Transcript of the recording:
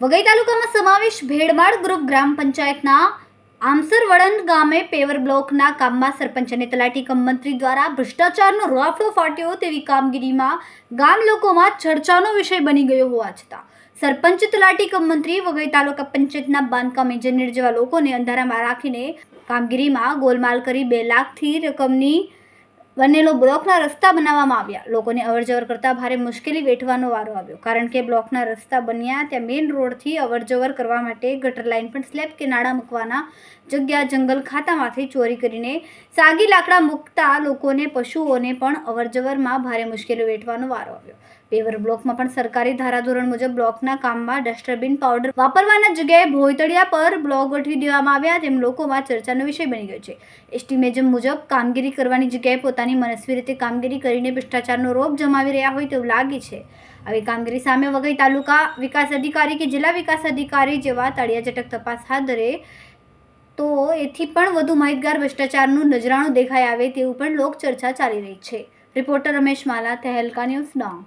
વઘઈ તાલુકામાં સમાવેશ ભેડમાળ ગ્રુપ ગ્રામ પંચાયતના આમસરવડન ગામે પેવર બ્લોકના કામમાં સરપંચ અને તલાટી કમ મંત્રી દ્વારા ભ્રષ્ટાચારનો રાફડો ફાટ્યો તેવી કામગીરીમાં ગામ લોકોમાં ચર્ચાનો વિષય બની ગયો હોવા છતાં સરપંચ, તલાટી કમ મંત્રી, વઘઈ તાલુકા પંચાયતના બાંધકામ એન્જિનિયર જેવા લોકોને અંધારામાં રાખીને કામગીરીમાં ગોલમાલ કરી બે લાખથી રકમની બનેલો બ્લોકના રસ્તા બનાવવામાં આવ્યા. લોકોને અવરજવર કરતાં ભારે મુશ્કેલી વેઠવાનો વારો આવ્યો. કારણ કે બ્લોકના રસ્તા બન્યા ત્યાં મેઇન રોડથી અવરજવર કરવા માટે ગટર લાઇન પણ સ્લેબ કે નાળા મૂકવાના જગ્યા જંગલ ખાતામાંથી ચોરી કરીને સાગી લાકડા મૂકતા લોકોને, પશુઓને પણ અવરજવરમાં ભારે મુશ્કેલી વેઠવાનો વારો આવ્યો. પેવર બ્લોકમાં પણ સરકારી ધારાધોરણ મુજબ બ્લોકના કામમાં ડસ્ટબિન પાવડર વાપરવાના જગ્યાએ ભોયતળિયા પર બ્લોક ગોઠવી દેવામાં આવ્યા. તેમ લોકોમાં ચર્ચાનો વિષય બની ગયો છે. એસ્ટિમેજમ મુજબ કામગીરી કરવાની જગ્યાએ પોતાની મનસ્વી રીતે કામગીરી કરીને ભ્રષ્ટાચારનો રોપ જમાવી રહ્યા હોય તેવું લાગે છે. આવી કામગીરી સામે વઘઈ તાલુકા વિકાસ અધિકારી કે જિલ્લા વિકાસ અધિકારી જેવા તળિયા તપાસ હાથ ધરે તો એથી પણ વધુ માહિતગાર ભ્રષ્ટાચારનું નજરાણું દેખાઈ આવે તેવું પણ લોકચર્ચા ચાલી રહી છે. Reporter Ramesh Mala, Tehelka news Dang.